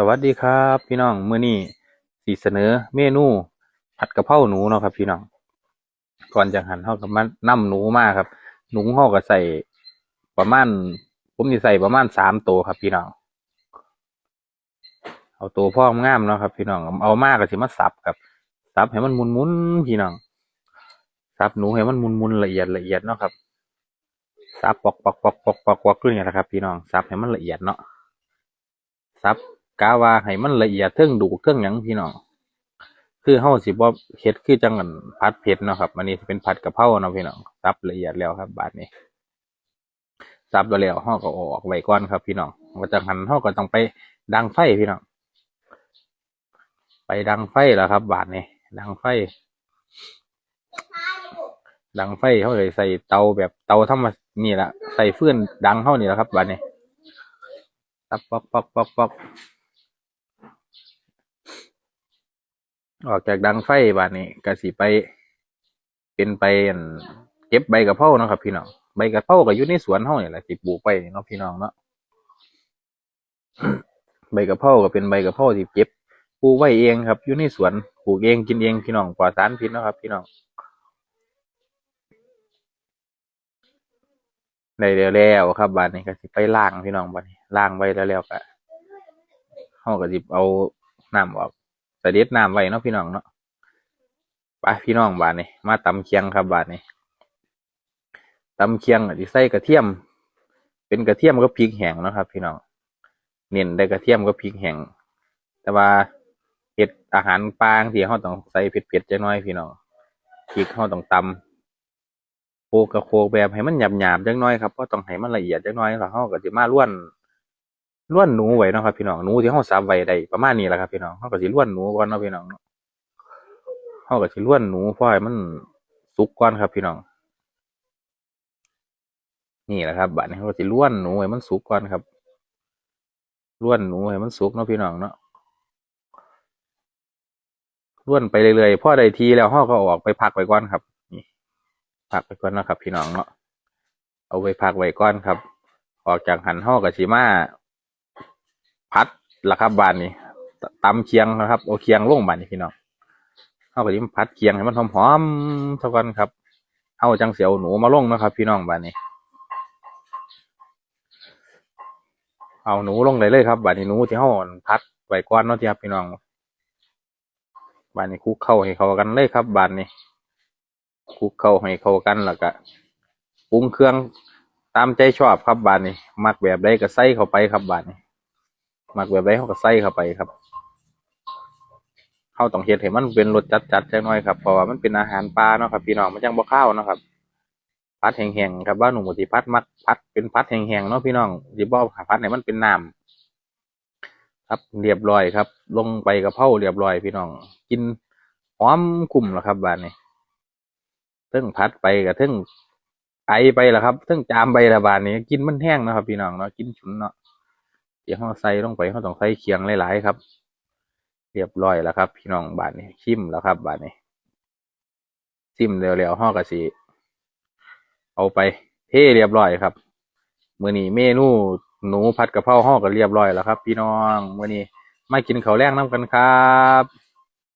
สวัสดีครับพี่น้องมื้อนี้สิเสนอเมนูผัดกะเพราหนูเนาะครับ พี่น้อง ก่อนจะหั่นเฮาก็มานำหนูมากครับ หนูเฮาก็ใส่ประมาณผมสิใส่ประมาณสามตัวครับ พี่น้อง เอาตัวพ่องามเนาะครับ พี่น้องเอามาก็สิมาสับครับสับให้มันมุนๆพี่น้องสับหนูให้มันมุนๆละเอียดละเอียดเนาะครับสับปอกปอกปอกปอกปอกปอกด้วยนี่แหละครับ พี่น้องสับให้มันละเอียดเนาะซับ กาว่าให้มันละเอียดเทิงดูเครื่องหยังพี่น้องคือเฮาสิบ่เฮ็ดคือจังกันผัดเผ็ดเนาะครับอันนี้เป็นผัดกะเพราเนาะพี่น้องซับละเอียดแล้วครับ บาดนี้ซับไปแล้วเฮาก็ออกไว้ก่อนครับ พี่น้องว่าจังหันเฮาก็ต้องไปดังไฟพี่น้องไปดังไฟแล้วครับ บาดนี้ดังไฟ ดังไฟเฮาเลยใส่เตาแบบเตาธรรมนี่ละใส่ฟืนดังเฮานี่แหละครับ บาดนี้ตับปอกปอกปอกปอก ออกจากดังไฟบานนี้ก็สิไป เป็นไปเก็บใบกระเพราเนาะครับ พี่น้องใบกระเพราก็อยู่ในสวนเฮานี่แหละที่ปลูกไปเนาะพี่น้องเนาะใบกระเพราก็เป็นใบกระเพราที่เก็บปลูกไว้เองครับอยู่ในสวนปลูกเองกินเองพี่น้องปลอดสารพิษเนาะครับ พี่น้องได้แล้วๆครับบานนี้ก็สิไปล้างพี่น้องบานนี้ล้างไว้แล้วๆก็เฮาก็สิเอาน้ำออก เสด็จน้ำไว้เนาะพี่น้องเนาะไปพี่น้องบานนี้มาตำเคียงครับบานนี้ตำเคียงก็สิใส่กระเทียม เป็นกระเทียมกับพริกแห้งนะครับ พี่น้องเน้นได้กระเทียมกับพริกแห้งแต่ว่าเฮ็ดอาหารปลาที่เฮาต้องใส่เผ็ดๆจักน่อยพี่น้องพริกเฮาต้องตำโคกกับโคกแบบให้มันหยาบๆจักน่อยครับเพราะต้องให้มันละเอียดจักน่อยแล้วเราก็สิมาล้วน ล้วนหนูไว้เนาะครับพี่น้องหนูที่เราสับไว้ได้ประมาณนี้แหละครับพี่น้องเราก็สิล้วนหนูก่อนเนาะพี่น้องเนาก็สิล้วนหนูเพราะให้มันสุกก่อนครับพี่น้อง นี่แหละครับบัดนี้เราก็สิล้วนหนูให้มันสุกก่อนครับล้วนหนูให้มันสุกเนาะพี่น้องเนาะล้วนไปเรื่อยๆพอได้ทีแล้วเราก็ออกไปพักไว้ก่อนครับนี่พักไว้ก่อนเนาะครับ พี่น้องเนาะเอาไว้พักไว้ก่อนครับ ออกจากหันห่อกับชิมา ละครับบานนี้ตตำเคียงนะครับเอาเคียงลงบานนี้พี่น้องห่อกับชิมพัดเคียงให้มันหอมๆเท่ากันครับเอาจังเสียวหนูมาลงนะครับ พี่น้องบานนี้ เอาหนูลงได้เลยครับบานนี้หนูที่ห่อพัดไว้ก่อนเนาะที่ครับพี่น้องบานนี้คุกเข้าให้เข้ากันเลยครับบานนี้คุกเข้าให้เข้ากันแล้วก็ปรุงเครื่องตามใจชอบครับบานนี้ มักแบบใดก็ใส่เข้าไปครับบานนี้ มักแบบใดเขาก็ใส่เข้าไปครับเขาต้องเฮ็ดให้มันเป็นรสจัดจัดๆจักหน่อยครับเพราะว่ามันเป็นอาหารปลาเนาะครับพี่น้องมันจังบ่ข้าวเนาะครับพัดแห้งๆครับว่าหนูสิพัดมักพัดเป็นพัดแห้งๆเนาะพี่น้องสิบ่พัดให้มันเป็นน้ำครับเรียบร้อยครับ ลงไปกระเพราเรียบร้อยพี่น้อง กินหอมกลุ่มแล้วครับบ้านนี้เทึ่งพัดไปกับทึ่งไอไปละครับเทึ่งจามไปละบานนี้ กินมันแห้งนะครับพี่น้องเนาะกินฉุนเนาะ เดี๋ยวเราใส่ลงไปเราต้องใส่เคียงหลายๆครับ เรียบร้อยแล้วครับ พี่น้องบานนี้ชิมแล้วครับ บานนี้ชิมเร็วๆห่อกระสีเอาไปเทเรียบร้อยครับมื้อนี้เมนูหนูผัดกะเพราห่อกันเรียบร้อยแล้วครับ พี่น้องมื้อนี้มากินข้าวแรงน้ำกันครับ